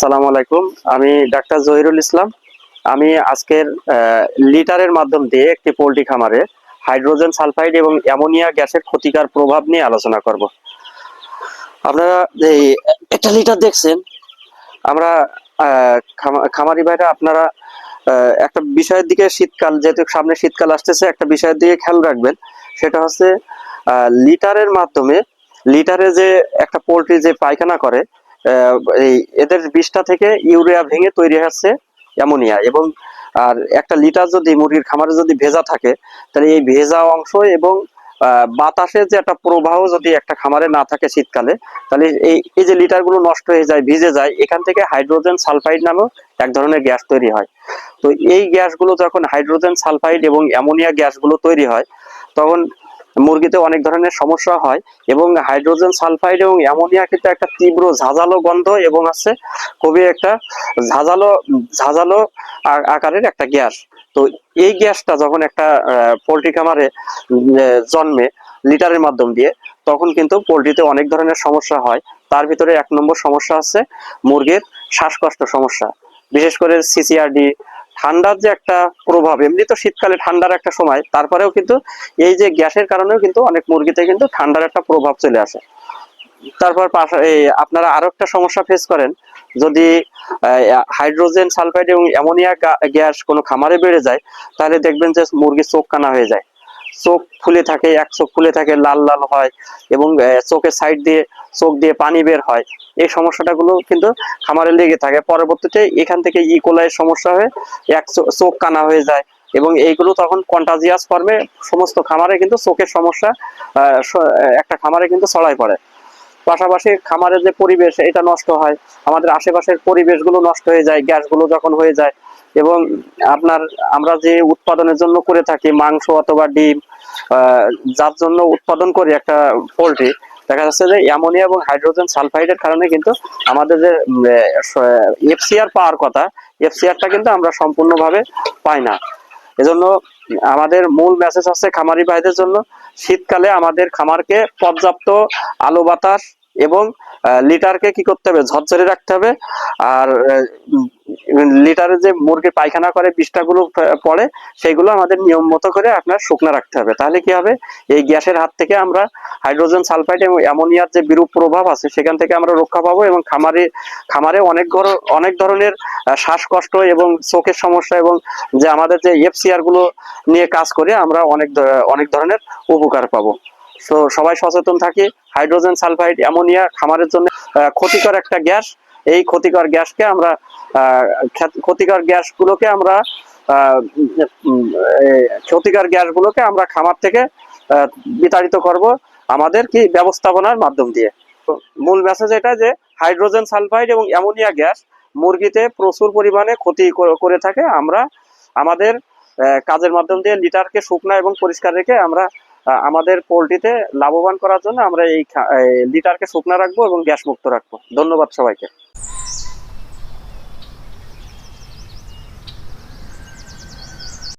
সালাম আলাইকুম। আমি ডাক্তার জহিরুল ইসলাম। আমি আজকের লিটারের মাধ্যম দিয়ে একটি পোলট্রি খামারে হাইড্রোজেন সালফাইড এবং অ্যামোনিয়া গ্যাসের ক্ষতিকার প্রভাব নিয়ে আলোচনা করব। আপনারা এই একটা লিটার দেখছেন। আমরা খামারি ভাইরা আপনারা একটা বিষয়ের দিকে শীতকাল, যেহেতু সামনে শীতকাল আসতেছে, একটা বিষয়ের দিকে খেয়াল রাখবেন। সেটা হচ্ছে লিটারের মাধ্যমে, লিটারে যে একটা পোলট্রি যে পায়খানা করে এই এদের বিষটা থেকে ইউরিয়া ভেঙে তৈরি হচ্ছে অ্যামোনিয়া এবং আর একটা লিটার যদি মুরগির খামারে যদি ভেজা থাকে তাহলে এই ভেজা অংশ এবং আহ, বাতাসের যে একটা প্রবাহ যদি একটা খামারে না থাকে শীতকালে তাহলে এই এই যে লিটারগুলো নষ্ট হয়ে যায় ভিজে যায় এখান থেকে হাইড্রোজেন সালফাইড নামেও এক ধরনের গ্যাস তৈরি হয়। তো এই গ্যাসগুলো যখন হাইড্রোজেন সালফাইড এবং অ্যামোনিয়া গ্যাসগুলো তৈরি হয় তখন মুরগিতে অনেক ধরনের সমস্যা হয় এবং হাইড্রোজেন সালফাইড এবং অ্যামোনিয়া কিন্তু একটা তীব্র ঝাঁঝালো গন্ধ এবং আছে খুবই একটা ঝাঁঝালো ঝাঁঝালো আকারের একটা গ্যাস। তো এই গ্যাসটা যখন একটা পোলট্রি খামারে জন্মে লিটারের মাধ্যম দিয়ে, তখন কিন্তু পোলট্রিতে অনেক ধরনের সমস্যা হয়। তার ভিতরে এক নম্বর সমস্যা হচ্ছে মুরগির শ্বাসকষ্ট সমস্যা। বিশেষ করে সিসিআরডি ঠান্ডার যে একটা প্রভাব, এমনি তো শীতকালে ঠান্ডার একটা সময়, তারপরেও কিন্তু এই যে গ্যাসের কারণেও কিন্তু অনেক মুরগিতে কিন্তু ঠান্ডার একটা প্রভাব চলে আসে। তারপর এই আপনারা আরও একটা সমস্যা ফেস করেন, যদি হাইড্রোজেন সালফাইড এবং অ্যামোনিয়া গ্যাস কোনো খামারে বেড়ে যায়, তাহলে দেখবেন যে মুরগি চোখ কানা হয়ে যায়। চোখ ফুলে থাকে, এক চোখ ফুলে থাকে, লাল লাল হয় এবং চোখের সাইড দিয়ে, চোখ দিয়ে পানি বের হয়। এই সমস্যাটাগুলো কিন্তু খামারে লেগে থাকে। পরবর্তীতে এখান থেকে ইকোলাইয়ের সমস্যা হয়ে এক চোখ কানা হয়ে যায় এবং এইগুলো তখন কন্টাজিয়াস ফর্মে সমস্ত খামারে কিন্তু চোখের সমস্যা একটা খামারে কিন্তু ছড়াই পড়ে। পাশাপাশি খামারের যে পরিবেশ, এটা নষ্ট হয়। আমাদের আশেপাশের পরিবেশগুলো নষ্ট হয়ে যায়, গ্যাসগুলো যখন হয়ে যায়। এবং আপনার, আমরা যে উৎপাদনের জন্য করে থাকি, মাংস অথবা ডিম যার জন্য উৎপাদন করি একটা পোলট্রি, দেখা যাচ্ছে যে অ্যামোনিয়া এবং হাইড্রোজেন সালফাইডের কারণে কিন্তু আমাদের যে এফসিআর পাওয়ার কথা, এফসিআরটা কিন্তু আমরা সম্পূর্ণভাবে পাই না। এজন্য আমাদের মূল মেসেজ আছে খামারি ভাইদের জন্য। শীতকালে আমাদের খামারকে পর্যাপ্ত আলো বাতাস এবং লিটারকে কি করতে হবে? ঝরঝরে রাখতে হবে। আর লিটারে যে মুরগি পায়খানা করে বিষ্ঠাগুলো প- পড়ে, সেগুলো আমাদের নিয়ম মতো করে আপনার শুকনো রাখতে হবে। তাহলে কি হবে? এই গ্যাসের হাত থেকে আমরা হাইড্রোজেন সালফাইড এবং অ্যামোনিয়ার যে বিরূপ প্রভাব আছে, সেখান থেকে আমরা রক্ষা পাবো এবং খামারে খামারে অনেক অনেক ধরনের শ্বাসকষ্ট এবং চোখের সমস্যা এবং যে আমাদের যে এফসিআরগুলো নিয়ে কাজ করে, আমরা অনেক অনেক ধরনের উপকার পাবো। তো সবাই সচেতন থাকি, হাইড্রোজেন সালফাইড, অ্যামোনিয়া খামারের জন্য ক্ষতিকর একটা গ্যাস এই ক্ষতিকর গ্যাসকে আমরা ক্ষতিকর গ্যাসগুলোকে আমরা ক্ষতিকর গ্যাসগুলোকে আমরা খামার থেকে বিতাড়িত করব আমাদের কি ব্যবস্থাপনার মাধ্যম দিয়ে। মূল মেসেজ এটা যে হাইড্রোজেন সালফাইড এবং অ্যামোনিয়া গ্যাস মুরগিতে প্রচুর পরিমাণে ক্ষতি করে থাকে। আমরা আমাদের কাজের মাধ্যম দিয়ে লিটারকে শুকনা এবং পরিষ্কার রেখে আমরা আমাদের পোলট্রিতে লাভবান করার জন্য আমরা এই লিটারকে শুকনা রাখব এবং গ্যাস মুক্ত রাখব। ধন্যবাদ সবাইকে।